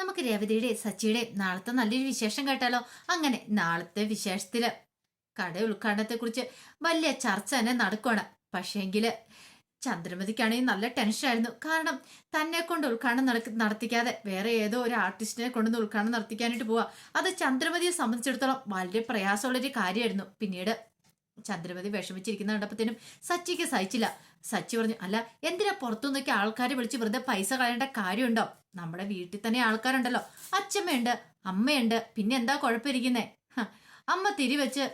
നമുക്ക് രേവതിയുടെ സച്ചിയുടെ നാളത്തെ നല്ലൊരു വിശേഷം കേട്ടാലോ? അങ്ങനെ നാളത്തെ വിശേഷത്തിൽ. കട ഉദ്ഘാടനത്തെ കുറിച്ച് വലിയ ചർച്ച തന്നെ നടക്കുവാണ്. പക്ഷേങ്കിൽ ചന്ദ്രമതിക്കാണെങ്കിൽ നല്ല ടെൻഷൻ ആയിരുന്നു. കാരണം തന്നെ കൊണ്ട് ഉദ്ഘാടനം നടക്ക നടത്തിക്കാതെ വേറെ ഏതോ ഒരു ആർട്ടിസ്റ്റിനെ കൊണ്ടുവന്ന് ഉദ്ഘാടനം നടത്തിക്കാനായിട്ട് പോവാ. അത് ചന്ദ്രമതിയെ സംബന്ധിച്ചിടത്തോളം വളരെ പ്രയാസമുള്ളൊരു കാര്യമായിരുന്നു പിന്നീട് ചന്ദ്രമതി വിഷമിച്ചിരിക്കുന്ന കണ്ടപ്പത്തേനും സച്ചിക്ക് സഹിച്ചില്ല. സച്ചി പറഞ്ഞു അല്ല എന്തിനാ പുറത്തുനിന്നൊക്കെ ആൾക്കാരെ വിളിച്ച് വെറുതെ പൈസ കളയേണ്ട കാര്യമുണ്ടോ? നമ്മുടെ വീട്ടിൽ തന്നെ ആൾക്കാരുണ്ടല്ലോ. അച്ഛമ്മയുണ്ട് അമ്മയുണ്ട്. പിന്നെ എന്താ കുഴപ്പമിരിക്കുന്നേ? അമ്മ തിരിവെച്ച്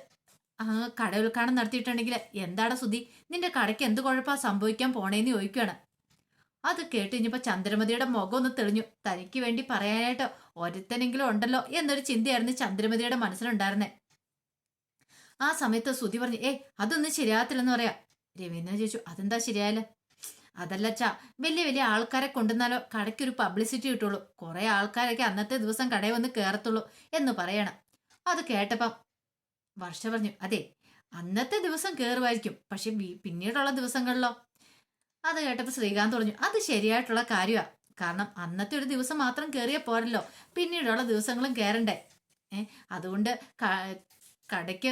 കട ഉൽക്കാണം നടത്തിയിട്ടുണ്ടെങ്കിൽ എന്താടാ സുധി? നിന്റെ കടയ്ക്ക് എന്ത് കുഴപ്പാ സംഭവിക്കാൻ പോണേന്ന് ചോദിക്കുകയാണ് അത് കേട്ട് കഴിഞ്ഞപ്പോ ചന്ദ്രമതിയുടെ മുഖം ഒന്ന് തെളിഞ്ഞു. തനിക്ക് വേണ്ടി പറയാനായിട്ട് ഒരുത്തനെങ്കിലും ഉണ്ടല്ലോ എന്നൊരു ചിന്തയായിരുന്നു ചന്ദ്രമതിയുടെ മനസ്സിലുണ്ടായിരുന്നേ. ആ സമയത്ത് സുധി പറഞ്ഞു ഏയ് അതൊന്നും ശരിയാകത്തില്ലെന്ന് പറയാ. രവീന്ദ്രൻ ചോദിച്ചു അതെന്താ ശരിയായാലോ? അതല്ല ചാ വലിയ വലിയ ആൾക്കാരെ കൊണ്ടുവന്നാലോ കടയ്ക്ക് ഒരു പബ്ലിസിറ്റി കിട്ടുള്ളൂ. കുറെ ആൾക്കാരൊക്കെ അന്നത്തെ ദിവസം കടയിൽ വന്ന് കയറത്തുള്ളൂ എന്ന് പറയണം. അത് കേട്ടപ്പം വർഷ പറഞ്ഞു അതെ അന്നത്തെ ദിവസം കയറുമായിരിക്കും പക്ഷെ പിന്നീടുള്ള ദിവസങ്ങളിലോ? അത് കേട്ടപ്പോൾ ശ്രീകാന്ത് പറഞ്ഞു അത് ശരിയായിട്ടുള്ള കാര്യമാണ് കാരണം അന്നത്തെ ഒരു ദിവസം മാത്രം കയറിയ പോരല്ലോ. പിന്നീടുള്ള ദിവസങ്ങളും കയറണ്ടേ അതുകൊണ്ട് കടയ്ക്ക്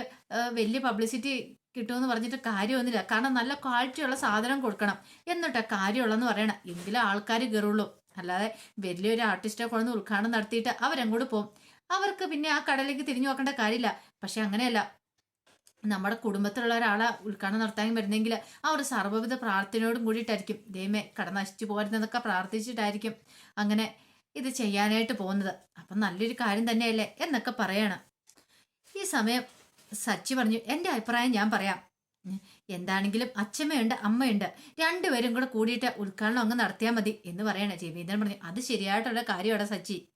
വലിയ പബ്ലിസിറ്റി കിട്ടുമെന്ന് പറഞ്ഞിട്ട് കാര്യമൊന്നുമില്ല. കാരണം നല്ല ക്വാളിറ്റിയുള്ള സാധനം കൊടുക്കണം. എന്നിട്ടാ കാര്യമുള്ളെന്ന് പറയണം. എങ്കിലും ആൾക്കാർ കയറുള്ളൂ അല്ലാതെ വലിയൊരു ആർട്ടിസ്റ്റെ കൊണ്ടുവന്ന് ഉദ്ഘാടനം നടത്തിയിട്ട് അവരങ്ങോട്ട് പോകും അവർക്ക് പിന്നെ ആ കടലിലേക്ക് തിരിഞ്ഞു നോക്കേണ്ട കാര്യമില്ല. പക്ഷെ അങ്ങനെയല്ല. നമ്മുടെ കുടുംബത്തിലുള്ള ഒരാളെ ഉദ്ഘാടനം നടത്താൻ വരുന്നെങ്കിൽ ആ ഒരു സർവവിധ പ്രാർത്ഥനയോടും കൂടിയിട്ടായിരിക്കും. ദൈവമേ കട നശിച്ചു പോരുന്നതൊക്കെ പ്രാർത്ഥിച്ചിട്ടായിരിക്കും അങ്ങനെ ഇത് ചെയ്യാനായിട്ട് പോകുന്നത്. അപ്പം നല്ലൊരു കാര്യം തന്നെയല്ലേ എന്നൊക്കെ പറയണം. ഈ സമയം സച്ചി പറഞ്ഞു എന്റെ അഭിപ്രായം ഞാൻ പറയാം. എന്താണെങ്കിലും അച്ഛമ്മയുണ്ട് അമ്മയുണ്ട്. രണ്ടുപേരും കൂടെ കൂടിയിട്ട് ഉദ്ഘാടനം അങ്ങ് നടത്തിയാൽ മതി എന്ന് പറയണേ രവീന്ദ്രൻ പറഞ്ഞു. അത് ശരിയായിട്ടുള്ള കാര്യമാണ് സച്ചി.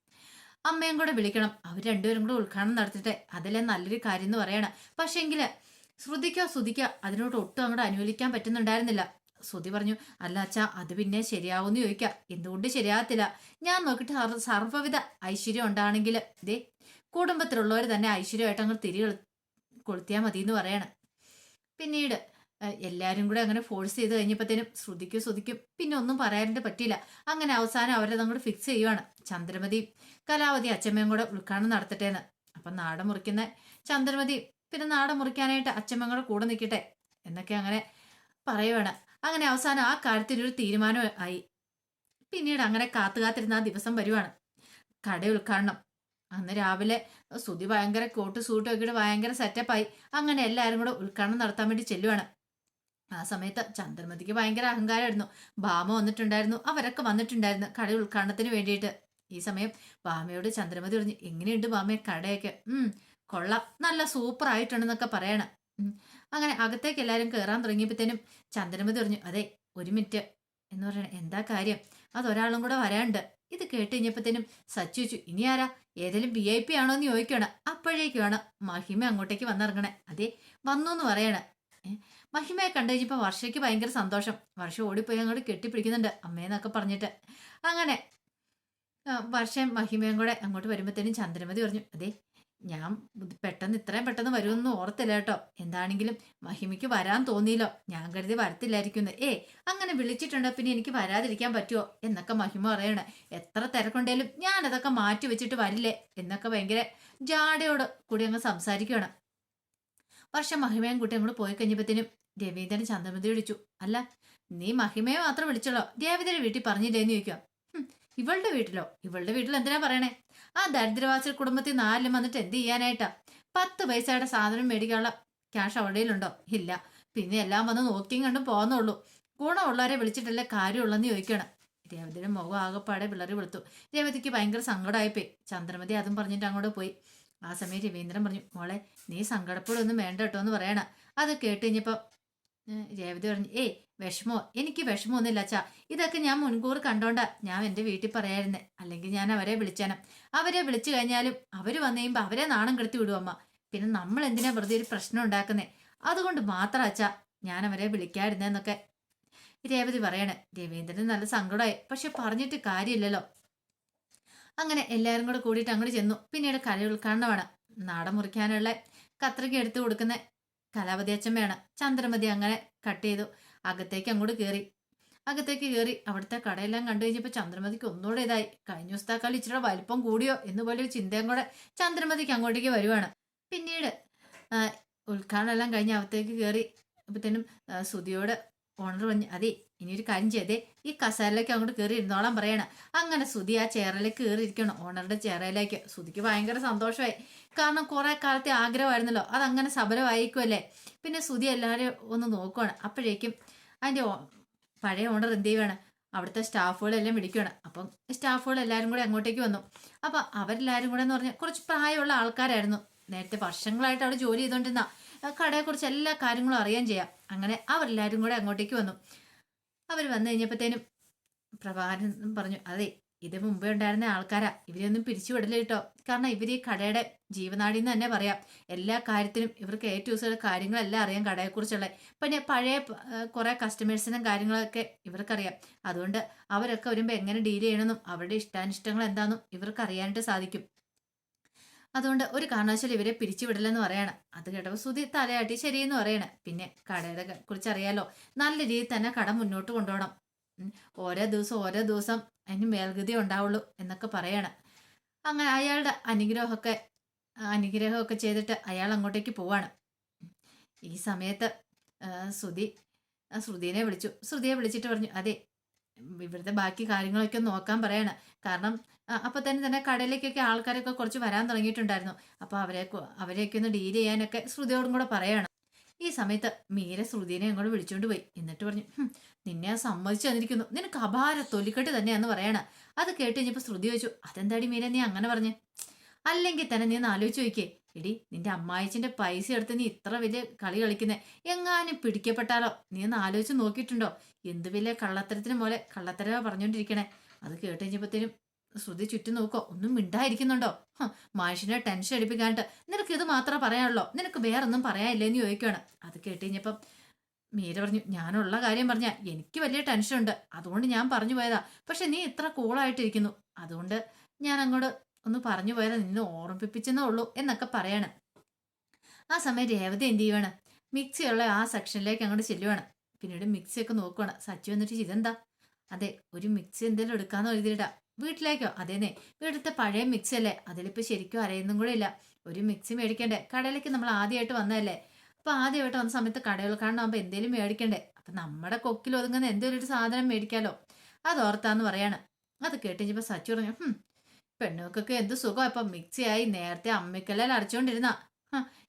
അമ്മയും കൂടെ വിളിക്കണം. അവർ രണ്ടുപേരും കൂടെ ഉദ്ഘാടനം നടത്തിട്ടെ അതിലെ നല്ലൊരു കാര്യം എന്ന് പറയണം. പക്ഷേങ്കിൽ ശ്രുതിക്കോ ശ്രുതിക്കോ അതിനോട് ഒട്ടും അങ്ങോട്ട് അനുകൂലിക്കാൻ പറ്റുന്നുണ്ടായിരുന്നില്ല. ശ്രുതി പറഞ്ഞു അല്ല അച്ഛാ അത് പിന്നെ ശരിയാവുമെന്ന് ചോദിക്കാം. എന്തുകൊണ്ട് ശരിയാകത്തില്ല? ഞാൻ നോക്കിയിട്ട് സർവവിധ ഐശ്വര്യം ഉണ്ടാണെങ്കിൽ ഇതേ കുടുംബത്തിലുള്ളവർ തന്നെ ഐശ്വര്യമായിട്ട് അങ്ങ് തിരി കൊളുത്തിയാൽ മതി എന്ന് പറയണം. പിന്നീട് എല്ലാവരും കൂടെ അങ്ങനെ ഫോഴ്സ് ചെയ്ത് കഴിഞ്ഞപ്പോഴത്തേനും ശ്രുതിക്കും ശ്രുതിക്കും പിന്നെ ഒന്നും പറയാനായിട്ട് പറ്റിയില്ല. അങ്ങനെ അവസാനം അവരെ അങ്ങോട്ട് ഫിക്സ് ചെയ്യുവാണ്. ചന്ദ്രമതി കലാവതി അച്ഛമ്മയും കൂടെ നടത്തട്ടെ എന്ന് അപ്പം നാട മുറിക്കുന്ന ചന്ദ്രമതി പിന്നെ നാട മുറിക്കാനായിട്ട് അച്ഛമ്മയും കൂടെ കൂടെ നിൽക്കട്ടെ എന്നൊക്കെ അങ്ങനെ പറയുവാണ്. അങ്ങനെ അവസാനം ആ കാര്യത്തിൽ ഒരു തീരുമാനം ആയി പിന്നീട് അങ്ങനെ കാത്തു കാത്തിരുന്ന ആ ദിവസം വരുവാണ്. കട ഉദ്ഘാടനം അന്ന് രാവിലെ സുതി ഭയങ്കര കോട്ട് സൂട്ടും ഒക്കെ ഇട്ട് ഭയങ്കര സെറ്റപ്പായി അങ്ങനെ എല്ലാവരും കൂടെ ഉദ്ഘാടനം നടത്താൻ വേണ്ടി ചെല്ലുവാണ്. ആ സമയത്ത് ചന്ദ്രമതിക്ക് ഭയങ്കര അഹങ്കാരമായിരുന്നു. ഭാമ വന്നിട്ടുണ്ടായിരുന്നു. അവരൊക്കെ വന്നിട്ടുണ്ടായിരുന്നു കട ഉദ്ഘാടനത്തിന് വേണ്ടിയിട്ട്. ഈ സമയം ഭാമയോട് ചന്ദ്രമതി പറഞ്ഞു എങ്ങനെയുണ്ട് ഭാമയെ കടയൊക്കെ? ഉം കൊള്ളാം. നല്ല സൂപ്പർ ആയിട്ടുണ്ടെന്നൊക്കെ പറയണം. അങ്ങനെ അകത്തേക്ക് എല്ലാവരും കയറാൻ തുടങ്ങിയപ്പോഴത്തേനും ചന്ദ്രമതി പറഞ്ഞു അതെ ഒരു മിനിറ്റ് എന്ന് പറയണേ എന്താ കാര്യം? അതൊരാളും കൂടെ വരാണ്ട് ഇത് കേട്ട് കഴിഞ്ഞപ്പോഴത്തേനും സച്ചു ഇനി ആരാ? ഏതെങ്കിലും വി ഐ പി ആണോ എന്ന് ചോദിക്കുകയാണ് അപ്പോഴേക്കുമാണ് മഹിമ അങ്ങോട്ടേക്ക് വന്നിറങ്ങണേ. അതെ വന്നു എന്ന് പറയണേ മഹിമയെ കണ്ടു കഴിഞ്ഞപ്പോൾ വർഷയ്ക്ക് ഭയങ്കര സന്തോഷം. വർഷ ഓടിപ്പോയി അങ്ങോട്ട് കെട്ടിപ്പിടിക്കുന്നുണ്ട് അമ്മയെന്നൊക്കെ പറഞ്ഞിട്ട്. അങ്ങനെ വർഷം മഹിമയും കൂടെ അങ്ങോട്ട് വരുമ്പോഴത്തേനും ചന്ദ്രമതി പറഞ്ഞു. അതെ ഞാൻ പെട്ടെന്ന് ഇത്രയും പെട്ടെന്ന് വരുമെന്ന് ഓർത്തില്ല കേട്ടോ. എന്താണെങ്കിലും മഹിമയ്ക്ക് വരാൻ തോന്നിയില്ലോ. ഞാൻ കരുതി വരത്തില്ലായിരിക്കുന്നു ഏ അങ്ങനെ വിളിച്ചിട്ടുണ്ടോ. പിന്നെ എനിക്ക് വരാതിരിക്കാൻ പറ്റുമോ എന്നൊക്കെ മഹിമ പറയണ. എത്ര തിരക്കുണ്ടെങ്കിലും ഞാൻ അതൊക്കെ മാറ്റി വെച്ചിട്ട് വരില്ലേ? എന്നൊക്കെ ഭയങ്കര ജാടയോട് കൂടി അങ്ങ് സംസാരിക്കുകയാണ് വർഷം മഹിമയും കുട്ടി അങ്ങോട്ട് പോയി കഴിഞ്ഞപ്പോഴത്തേനും രവീന്ദ്രൻ ചന്ദ്രമതി വിളിച്ചു. അല്ല നീ മഹിമയെ മാത്രം വിളിച്ചോളോ. രേവതിയുടെ വീട്ടിൽ പറഞ്ഞില്ലേന്ന് ചോദിക്കാം ഇവളുടെ വീട്ടിലോ? ഇവളുടെ വീട്ടിൽ എന്തിനാ പറയണേ? ആ ദരിദ്രവാസി കുടുംബത്തിൽ നാലിലും വന്നിട്ട് എന്ത് ചെയ്യാനായിട്ടാ? പത്ത് പൈസയുടെ സാധനം മേടിക്കാനുള്ള ക്യാഷ് അവിടെയിലുണ്ടോ ഇല്ല. പിന്നെ എല്ലാം വന്ന് നോക്കിയും കണ്ടും പോകുന്നുള്ളൂ ഗുണമുള്ളവരെ വിളിച്ചിട്ടല്ലേ കാര്യമുള്ളെന്ന് ചോദിക്കണം. രേവതിയുടെ മുഖം ആകെപ്പാടെ പിള്ളേർ വെളുത്തു. രേവതിക്ക് ഭയങ്കര സങ്കടമായിപ്പോയി. ചന്ദ്രമതി അതും പറഞ്ഞിട്ട് അങ്ങോട്ട് പോയി. ആ സമയം രവീന്ദ്രൻ പറഞ്ഞു മോളെ നീ സങ്കടപ്പെടൊന്നും വേണ്ട കേട്ടോ എന്ന് പറയണ. അത് കേട്ട് കഴിഞ്ഞപ്പോൾ രേവതി പറഞ്ഞു ഏയ് വിഷമോ? എനിക്ക് വിഷമമൊന്നുമില്ല അച്ഛാ. ഇതൊക്കെ ഞാൻ മുൻകൂർ കണ്ടോണ്ട ഞാൻ എന്റെ വീട്ടിൽ പറയായിരുന്നേ. അല്ലെങ്കിൽ ഞാൻ അവരെ വിളിച്ചാനും. അവരെ വിളിച്ചു കഴിഞ്ഞാലും അവർ വന്നു കഴിയുമ്പോൾ അവരെ നാണം കെടുത്തി വിടും അമ്മ. പിന്നെ നമ്മൾ എന്തിനാ വെറുതെ ഒരു പ്രശ്നം ഉണ്ടാക്കുന്നേ? അതുകൊണ്ട് മാത്രം അച്ഛാ ഞാൻ അവരെ വിളിക്കാതിരുന്നെന്നൊക്കെ രേവതി പറയണേ. രവീന്ദ്രന് നല്ല സങ്കടമായി. പക്ഷെ പറഞ്ഞിട്ട് കാര്യമില്ലല്ലോ. അങ്ങനെ എല്ലാവരും കൂടെ കൂടിയിട്ട് അങ്ങോട്ട് ചെന്നു. പിന്നീട് കല ഉദ്ഘാടനമാണ് നാടൻ മുറിക്കാനുള്ള കത്രിക എടുത്തു കൊടുക്കുന്ന. കലാപതി വേണം. ചന്ദ്രമതി അങ്ങനെ കട്ട് ചെയ്തു. അകത്തേക്ക് അങ്ങോട്ട് കയറി അകത്തേക്ക് കയറി അവിടുത്തെ കടയെല്ലാം കണ്ടു കഴിഞ്ഞപ്പോൾ ചന്ദ്രമതിക്ക് ഒന്നുകൂടെ ഇതായി. കഴിഞ്ഞ ദിവസത്തേക്കാൾ ഇച്ചിരി വലിപ്പം കൂടിയോ? എന്നുപോലെ ഒരു ചിന്തയും കൂടെ ചന്ദ്രമതിക്ക് അങ്ങോട്ടേക്ക് വരുവാണ്. പിന്നീട് ഉദ്ഘാടനം എല്ലാം കഴിഞ്ഞ് അകത്തേക്ക് കയറി അപ്പത്തേനും സുതിയോട് ഓണർ പറഞ്ഞു അതെ ഇനി ഒരു കാര്യം ചെയ്തേ ഈ കസേരയിലേക്ക് അങ്ങോട്ട് കയറി ഇരുന്നോളാൻ പറയണ. അങ്ങനെ സുധി ആ ചെയറിലേക്ക് കയറി ഇരിക്കണം ഓണറുടെ ചേറയിലേക്ക് സുധിക്ക് ഭയങ്കര സന്തോഷമായി. കാരണം കുറെ കാലത്തെ ആഗ്രഹമായിരുന്നല്ലോ. അതങ്ങനെ സബലമായിരിക്കുമല്ലേ പിന്നെ സുധി എല്ലാവരും ഒന്ന് നോക്കുവാണ്. അപ്പോഴേക്കും അതിന്റെ പഴയ ഓണർ എന്ത് ചെയ്യുവാണ്? അവിടുത്തെ സ്റ്റാഫുകളെല്ലാം വിളിക്കുവാണ്. അപ്പം സ്റ്റാഫുകൾ എല്ലാവരും കൂടെ അങ്ങോട്ടേക്ക് വന്നു. അപ്പം അവരെല്ലാവരും കൂടെ എന്ന് പറഞ്ഞാൽ കുറച്ച് പ്രായമുള്ള ആൾക്കാരായിരുന്നു. നേരത്തെ വർഷങ്ങളായിട്ട് അവിടെ ജോലി ചെയ്തുകൊണ്ടിരുന്ന കടയെക്കുറിച്ച് എല്ലാ കാര്യങ്ങളും അറിയാൻ ചെയ്യാം. അങ്ങനെ അവരെല്ലാവരും കൂടെ അങ്ങോട്ടേക്ക് വന്നു. അവർ വന്നു കഴിഞ്ഞപ്പോഴത്തേനും പ്രഭാകരൻ പറഞ്ഞു അതെ ഇത് മുമ്പേ ഉണ്ടായിരുന്ന ആൾക്കാരാ. ഇവരെയൊന്നും പിരിച്ചു വിടില്ല കേട്ടോ. കാരണം ഇവർ ഈ കടയുടെ ജീവനാടി എന്ന് തന്നെ പറയാം. എല്ലാ കാര്യത്തിനും ഇവർക്ക് എ ടു കാര്യങ്ങളെല്ലാം അറിയാം കടയെക്കുറിച്ചുള്ള. പിന്നെ പഴയ കുറെ കസ്റ്റമേഴ്സിനും കാര്യങ്ങളൊക്കെ ഇവർക്കറിയാം. അതുകൊണ്ട് അവരൊക്കെ വരുമ്പോൾ എങ്ങനെ ഡീൽ ചെയ്യണമെന്നും അവരുടെ ഇഷ്ടാനിഷ്ടങ്ങൾ എന്താണെന്നും ഇവർക്ക് അറിയാനായിട്ട് സാധിക്കും. അതുകൊണ്ട് ഒരു കാരണവശാലും ഇവരെ പിരിച്ചുവിടില്ലെന്ന് പറയാണ്. അത് കേട്ടപ്പോൾ സുധി തലയാട്ടി ശരിയെന്ന് പറയണേ. പിന്നെ കടയുടെ കുറിച്ച് അറിയാലോ നല്ല രീതിയിൽ തന്നെ കട മുന്നോട്ട് കൊണ്ടുപോകണം. ഓരോ ദിവസം ഓരോ ദിവസം അതിന് മേൽഗതി ഉണ്ടാവുള്ളൂ എന്നൊക്കെ പറയണം. അങ്ങനെ അയാളുടെ അനുഗ്രഹമൊക്കെ അനുഗ്രഹമൊക്കെ ചെയ്തിട്ട് അയാൾ അങ്ങോട്ടേക്ക് പോവാണ്. ഈ സമയത്ത് ശ്രുതി ശ്രുതിനെ വിളിച്ചു. ശ്രുതിയെ വിളിച്ചിട്ട് പറഞ്ഞു അതെ ഇവിടുത്തെ ബാക്കി കാര്യങ്ങളൊക്കെ നോക്കാൻ പറയാണ്. കാരണം അപ്പൊ തന്നെ തന്നെ കടയിലേക്കൊക്കെ ആൾക്കാരൊക്കെ കുറച്ച് വരാൻ തുടങ്ങിയിട്ടുണ്ടായിരുന്നു. അപ്പൊ അവരെ അവരെയൊക്കെ ഒന്ന് ഡീൽ ചെയ്യാനൊക്കെ ശ്രുതിയോടും കൂടെ പറയാണ്. ഈ സമയത്ത് മീര ശ്രുതിനെ അങ്ങോട്ട് വിളിച്ചോണ്ട് പോയി. എന്നിട്ട് പറഞ്ഞു നിന്നെ സമ്മതിച്ചു തന്നിരിക്കുന്നു. നിനക്ക് അപാര തൊലിക്കെട്ട് തന്നെയാന്ന് പറയണ. അത് കേട്ട് കഴിഞ്ഞപ്പോ ശ്രുതി ചോദിച്ചു അതെന്താടി മീര നീ അങ്ങനെ പറഞ്ഞ്? അല്ലെങ്കിൽ തന്നെ നീ ആലോചിച്ച് നോക്കിയേ. എടി നിന്റെ അമ്മായിച്ചിന്റെ പൈസ എടുത്ത് നീ ഇത്ര വലിയ കളി കളിക്കുന്നേ. എങ്ങാനും പിടിക്കപ്പെട്ടാലോ? നീ ഒന്ന് ആലോചിച്ച് നോക്കിയിട്ടുണ്ടോ? എന്ത് വലിയ കള്ളത്തരത്തിന് പോലെ കള്ളത്തരവാ പറഞ്ഞോണ്ടിരിക്കണേ. അത് കേട്ട് ശ്രുതി ചുറ്റും നോക്കോ. ഒന്നും മിണ്ടായിരിക്കുന്നുണ്ടോ? മനുഷ്യനെ ടെൻഷൻ അടിപ്പിക്കാനിട്ട് നിനക്ക് ഇത് മാത്രമേ പറയാനുള്ളൂ? നിനക്ക് വേറൊന്നും പറയാനില്ലെന്ന് ചോദിക്കുകയാണ് അത് കേട്ട് മീര പറഞ്ഞു ഞാനുള്ള കാര്യം പറഞ്ഞ എനിക്ക് വലിയ ടെൻഷൻ ഉണ്ട് അതുകൊണ്ട് ഞാൻ പറഞ്ഞു പോയതാ. പക്ഷെ നീ ഇത്ര കൂളായിട്ടിരിക്കുന്നു. അതുകൊണ്ട് ഞാൻ അങ്ങോട്ട് ഒന്ന് പറഞ്ഞു പോയാൽ നിന്നെ ഓർമ്മിപ്പിച്ചെന്നേ ഉള്ളൂ എന്നൊക്കെ പറയാണ്. ആ സമയം രേവതി എന്ത് ചെയ്യുവാണ്? മിക്സിയുള്ള ആ സെക്ഷനിലേക്ക് അങ്ങോട്ട് ചെല്ലുവാണ്. പിന്നീട് മിക്സിയൊക്കെ നോക്കുവാണ്. സച്ചു വന്നിട്ട് ഇതെന്താ അതെ ഒരു മിക്സി എന്തെങ്കിലും എടുക്കാന്ന് എഴുതിയിടാ വീട്ടിലേക്കോ? അതേന്നെ. വീട്ടിലത്തെ പഴയ മിക്സി അല്ലേ അതിലിപ്പോൾ ശരിക്കും അറിയുന്നും കൂടെ ഇല്ല. ഒരു മിക്സി മേടിക്കണ്ടേ? കടയിലേക്ക് നമ്മൾ ആദ്യമായിട്ട് വന്നതല്ലേ? അപ്പൊ ആദ്യമായിട്ട് വന്ന സമയത്ത് കടകൾ കാണുമ്പോൾ എന്തേലും മേടിക്കണ്ടേ? അപ്പൊ നമ്മുടെ കൊക്കിൽ ഒതുങ്ങുന്ന എന്തെങ്കിലും ഒരു സാധനം മേടിക്കാലോ? അത് ഓർത്താന്ന് പറയാണ്. അത് കേട്ടിപ്പോ സച്ചു പറഞ്ഞു ഹും പെണ്ണുങ്ങൾക്കൊക്കെ എന്ത് സുഖം ഇപ്പൊ മിക്സിയായി നേരത്തെ അമ്മിക്കല്ലിൽ അടച്ചുകൊണ്ടിരുന്ന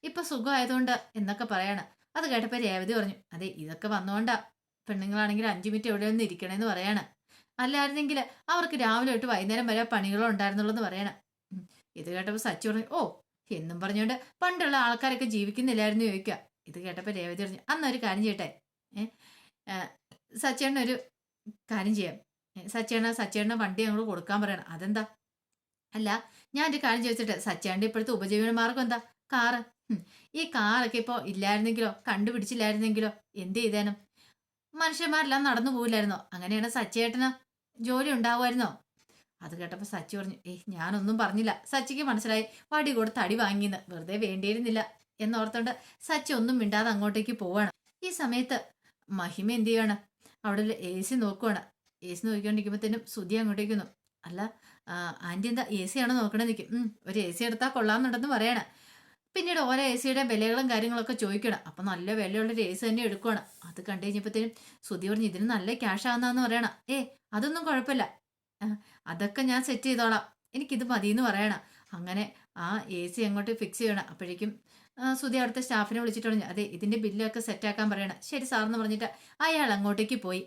ഇപ്പൊ സുഖമായതുകൊണ്ട് എന്നൊക്കെ പറയാണ്. അത് കേട്ടപ്പോ രേവതി പറഞ്ഞു അതെ ഇതൊക്കെ വന്നുകൊണ്ടാ പെണ്ണുങ്ങളാണെങ്കിൽ അഞ്ചു മിനിറ്റ് എവിടെ ഒന്ന് ഇരിക്കണേന്ന് പറയാണ്. അല്ലായിരുന്നെങ്കിൽ അവർക്ക് രാവിലെ തൊട്ട് വൈകുന്നേരം വരെ പണികളോ ഉണ്ടായിരുന്നുള്ളൂ എന്ന് പറയണം ഇത് കേട്ടപ്പോൾ സച്ചു പറഞ്ഞു ഓ എന്നും പറഞ്ഞുകൊണ്ട് പണ്ടുള്ള ആൾക്കാരൊക്കെ ജീവിക്കുന്നില്ലായിരുന്നു ചോദിക്കുക. ഇത് കേട്ടപ്പോൾ രേവതി പറഞ്ഞു അന്നൊരു കാര്യം ചെയ്യട്ടെ. സച്ചേണ്ണ ഒരു കാര്യം ചെയ്യാം. സച്ചേണ്ണ സച്ചേണ്ണ വണ്ടി ഞങ്ങൾ കൊടുക്കാൻ പറയണം. അതെന്താ? അല്ല ഞാൻ ഒരു കാര്യം ചോദിച്ചിട്ട് സച്ചാണ്ടി ഇപ്പോഴത്തെ ഉപജീവന മാർഗം എന്താ? കാറ്. ഈ കാറൊക്കെ ഇപ്പോൾ ഇല്ലായിരുന്നെങ്കിലോ? കണ്ടുപിടിച്ചില്ലായിരുന്നെങ്കിലോ? എന്ത് ചെയ്തേനും? മനുഷ്യന്മാരെല്ലാം നടന്നു പോവില്ലായിരുന്നോ? അങ്ങനെയാണ് സച്ചേട്ടന് ജോലി ഉണ്ടാവുമായിരുന്നോ? അത് കേട്ടപ്പോൾ സച്ചി പറഞ്ഞു ഏയ് ഞാനൊന്നും പറഞ്ഞില്ല. സച്ചിക്ക് മനസ്സിലായി. വടി കൊടുത്ത് അടി വാങ്ങിയെന്ന് വെറുതെ വേണ്ടിയിരുന്നില്ല. എന്നോർത്തോണ്ട് സച്ചി ഒന്നും മിണ്ടാതെ അങ്ങോട്ടേക്ക് പോവാണ്. ഈ സമയത്ത് മഹിമ എന്ത് ചെയ്യാണ്? അവിടെ എ സി നോക്കുവാണ്. എ സി നോക്കിക്കൊണ്ടിരിക്കുമ്പോഴത്തേനും സുധി അങ്ങോട്ടേക്കുന്നു അല്ല ആ, ആന്റി എന്താ എ സി ആണോ നോക്കണേ നിൽക്കും ഒരു എ സി എടുത്താൽ കൊള്ളാമെന്നുണ്ടെന്ന് പറയണം. പിന്നീട് ഓരോ എ സിയുടെ വിലകളും കാര്യങ്ങളൊക്കെ ചോദിക്കണം. അപ്പം നല്ല വിലയുള്ളൊരു എ സി തന്നെ എടുക്കുവാണ്. അത് കണ്ടു കഴിഞ്ഞപ്പോഴത്തേനും സുധി പറഞ്ഞു ഇതിന് നല്ല ക്യാഷ് ആകുന്നതെന്ന് പറയണം. ഏ അതൊന്നും കുഴപ്പമില്ല. അതൊക്കെ ഞാൻ സെറ്റ് ചെയ്തോളാം. എനിക്കിത് മതിയെന്ന് പറയണം. അങ്ങനെ ആ എ സി അങ്ങോട്ട് ഫിക്സ് ചെയ്യണം. അപ്പോഴേക്കും സുധി അവിടുത്തെ സ്റ്റാഫിനെ വിളിച്ചിട്ട് പറഞ്ഞു അതെ ഇതിന്റെ ബില്ലൊക്കെ സെറ്റാക്കാൻ പറയണം. ശരി സാറെന്ന് പറഞ്ഞിട്ട് അയാൾ അങ്ങോട്ടേക്ക് പോയി.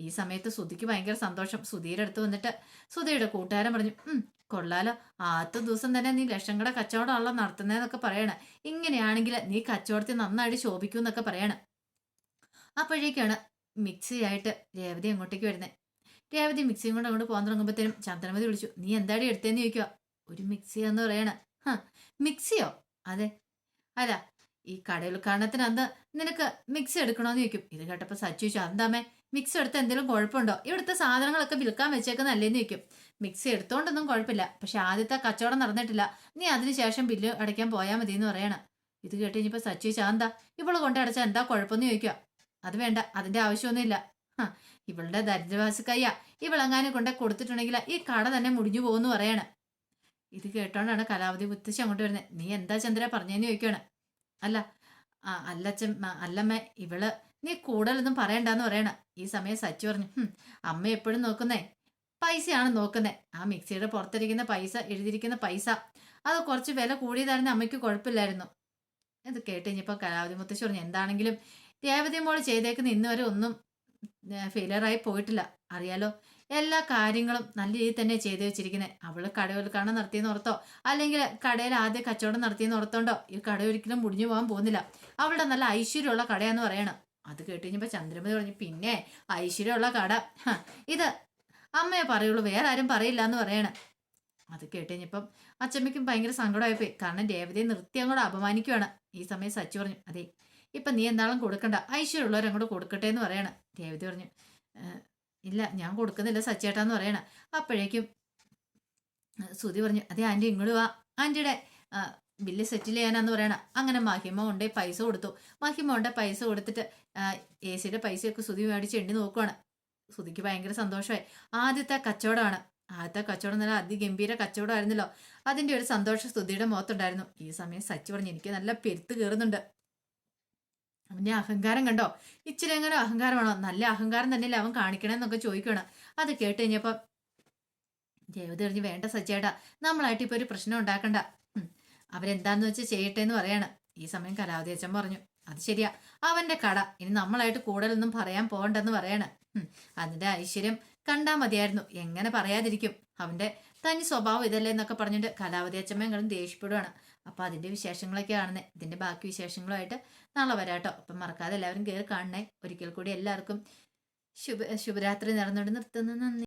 ഈ സമയത്ത് സുധിക്ക് ഭയങ്കര സന്തോഷം. സുധിയുടെ അടുത്ത് വന്നിട്ട് സുധിയുടെ കൂട്ടുകാരൻ പറഞ്ഞു ഉം കൊള്ളാലോ. ആദ്യത്തെ ദിവസം തന്നെ നീ ലക്ഷങ്ങളുടെ കച്ചവടമാണല്ലോ നടത്തുന്നതെന്നൊക്കെ പറയണ. ഇങ്ങനെയാണെങ്കിൽ നീ കച്ചവടത്തിൽ നന്നായിട്ട് ശോഭിക്കും എന്നൊക്കെ പറയണ. അപ്പോഴേക്കാണ് മിക്സി ആയിട്ട് രേവതി അങ്ങോട്ടേക്ക് വരുന്നത് രേവതി മിക്സിയും കൊണ്ട് അങ്ങോട്ട് പോകാൻ തുടങ്ങുമ്പോഴത്തേനും ചന്ദ്രമതി വിളിച്ചു നീ എന്താടി എടുത്തേന്ന് ചോദിക്കുക ഒരു മിക്സി എന്ന് പറയണ. ഹ മിക്സിയോ? അതെ. അല്ല ഈ കടയുൽക്കാരണത്തിന് അന്ന് നിനക്ക് മിക്സി എടുക്കണോന്ന് ചോദിക്കും. ഇത് കേട്ടപ്പോ സച്ചു ചോദിച്ചു എന്താമേ മിക്സി എടുത്ത് എന്തെങ്കിലും കുഴപ്പമുണ്ടോ? ഇവിടുത്തെ സാധനങ്ങളൊക്കെ വിൽക്കാൻ വെച്ചേക്കുന്നല്ലേന്ന് ചോദിക്കും. മിക്സി എടുത്തോണ്ടൊന്നും കുഴപ്പമില്ല. പക്ഷെ ആദ്യത്തെ കച്ചവടം നടന്നിട്ടില്ല. നീ അതിനുശേഷം ബില്ല് അടയ്ക്കാൻ പോയാൽ മതി എന്ന് പറയണ. ഇത് കേട്ട് ഇനിയിപ്പോൾ സച്ചു എന്താ ഇവൾ കൊണ്ട് അടച്ചാൽ എന്താ കുഴപ്പമെന്ന് ചോദിക്കുക അത് വേണ്ട. അതിന്റെ ആവശ്യമൊന്നുമില്ല. ഇവളുടെ ദരിദ്രവാസിക്കയ്യ ഇവളെങ്ങാനും കൊണ്ടേ കൊടുത്തിട്ടുണ്ടെങ്കിൽ ഈ കട തന്നെ മുടിഞ്ഞു പോകുന്നു പറയാണ്. ഇത് കേട്ടോണ്ടാണ് കലാവധി മുത്തശ്ശി അങ്ങോട്ട് വരുന്നത്. നീ എന്താ ചന്ദ്ര പറഞ്ഞേന്ന് ചോദിക്കുകയാണ് അല്ല ആ അല്ലച്ചൻ അല്ലമ്മ ഇവൾ നീ കൂടുതലൊന്നും പറയണ്ടെന്ന് പറയണ. ഈ സമയം സച്ചു പറഞ്ഞു അമ്മ എപ്പോഴും നോക്കുന്നേ? പൈസയാണ് നോക്കുന്നേ. ആ മിക്സിയുടെ പുറത്തിരിക്കുന്ന പൈസ എഴുതിയിരിക്കുന്ന പൈസ. അത് കുറച്ച് വില കൂടിയതായിരുന്നു അമ്മയ്ക്ക് കുഴപ്പമില്ലായിരുന്നു. ഇത് കേട്ട് കഴിഞ്ഞപ്പോൾ കലാവതി മുത്തശ്ശി പറഞ്ഞു എന്താണെങ്കിലും രേവതി മോൾ ചെയ്തേക്കുന്ന ഇന്നുവരെ ഒന്നും ഫെയിലിയറായി പോയിട്ടില്ല. അറിയാലോ എല്ലാ കാര്യങ്ങളും നല്ല രീതിയിൽ തന്നെ ചെയ്തു വെച്ചിരിക്കുന്നത് അവൾ കടവിൽക്കാണ് നടത്തിയെന്ന് ഓർത്തോ? അല്ലെങ്കിൽ കടയിൽ ആദ്യം കച്ചവടം നടത്തിയെന്ന് ഓർത്തോണ്ടോ? ഈ കട ഒരിക്കലും മുടിഞ്ഞു പോകാൻ പോകുന്നില്ല. അവളുടെ നല്ല ഐശ്വര്യമുള്ള കടയാന്ന് പറയണം. അത് കേട്ട് കഴിഞ്ഞപ്പോൾ ചന്ദ്രമതി പറഞ്ഞു പിന്നെ ഐശ്വര്യമുള്ള കട. ഇത് അമ്മയെ പറയുള്ളൂ വേറെ ആരും പറയില്ല എന്ന് പറയണം. അത് കേട്ട് കഴിഞ്ഞപ്പം അച്ചമ്മയ്ക്കും ഭയങ്കര സങ്കടമായിപ്പോയി കാരണം രേവതിയെ നിർത്തി അങ്ങോട്ട് അപമാനിക്കുവാണ്. ഈ സമയം സച്ചു പറഞ്ഞു അതെ ഇപ്പം നീ എന്താളും കൊടുക്കണ്ട. ഐശ്വര്യമുള്ളവരങ്ങോട്ട് കൊടുക്കട്ടെ എന്ന് പറയണം. രേവതി പറഞ്ഞു "ഏ, ഇല്ല ഞാൻ കൊടുക്കുന്നില്ല സച്ചേട്ടാന്ന് പറയണ. അപ്പോഴേക്കും സുതി പറഞ്ഞു അതെ ആന്റി ഇങ്ങോട്ട് വാ. ആന്റിയുടെ ബില്ല് സെറ്റിൽ ചെയ്യാനാന്ന് പറയണം. അങ്ങനെ മഹിമ കൊണ്ടേ പൈസ കൊടുത്തു. മഹിമ കൊണ്ടേ പൈസ കൊടുത്തിട്ട് എ സിയുടെ പൈസയൊക്കെ സുതി മേടിച്ച് എണ്ണി നോക്കുവാണ്. സുതിക്ക് ഭയങ്കര സന്തോഷമായി. ആദ്യത്തെ കച്ചവടമാണ്. ആദ്യത്തെ കച്ചവടം നല്ല അതിഗംഭീര കച്ചവടമായിരുന്നല്ലോ. അതിന്റെ ഒരു സന്തോഷം സ്തുതിയുടെ മുഖത്തുണ്ടായിരുന്നു. ഈ സമയം സച്ചി പറഞ്ഞു എനിക്ക് നല്ല പെരുത്ത് കയറുന്നുണ്ട്. അവന്റെ അഹങ്കാരം കണ്ടോ? ഇച്ചിരി എങ്ങനെ അഹങ്കാരമാണോ നല്ല അഹങ്കാരം തന്നെയല്ലേ അവൻ കാണിക്കണമെന്നൊക്കെ ചോദിക്കണം. അത് കേട്ട് കഴിഞ്ഞപ്പോൾ ദേവത എറിഞ്ഞ് വേണ്ട സജ്ജേട്ടാ നമ്മളായിട്ട് ഇപ്പൊ ഒരു പ്രശ്നം ഉണ്ടാക്കണ്ട. അവരെന്താന്ന് വെച്ച് ചെയ്യട്ടെ എന്ന് പറയാണ്. ഈ സമയം കലാവതി അച്ഛൻ പറഞ്ഞു അത് ശരിയാ. അവന്റെ കട. ഇനി നമ്മളായിട്ട് കൂടുതലൊന്നും പറയാൻ പോകണ്ടെന്ന് പറയാണ്. അതിന്റെ ഐശ്വര്യം കണ്ടാ മതിയായിരുന്നു. എങ്ങനെ പറയാതിരിക്കും? അവന്റെ തനി സ്വഭാവം ഇതല്ലേ എന്നൊക്കെ പറഞ്ഞിട്ട് കലാവതി അച്ഛമ്മയും ദേഷ്യപ്പെടുവാണ്. അപ്പൊ അതിന്റെ വിശേഷങ്ങളൊക്കെ കാണുന്നത് ഇതിന്റെ ബാക്കി വിശേഷങ്ങളുമായിട്ട് നാളെ വരാട്ടോ. അപ്പം മറക്കാതെ എല്ലാവരും കയറി കാണണേ. ഒരിക്കൽ കൂടി എല്ലാവർക്കും ശുഭ ശുഭരാത്രി നടന്നുകൊണ്ട് നിർത്തുന്നു. നന്ദി.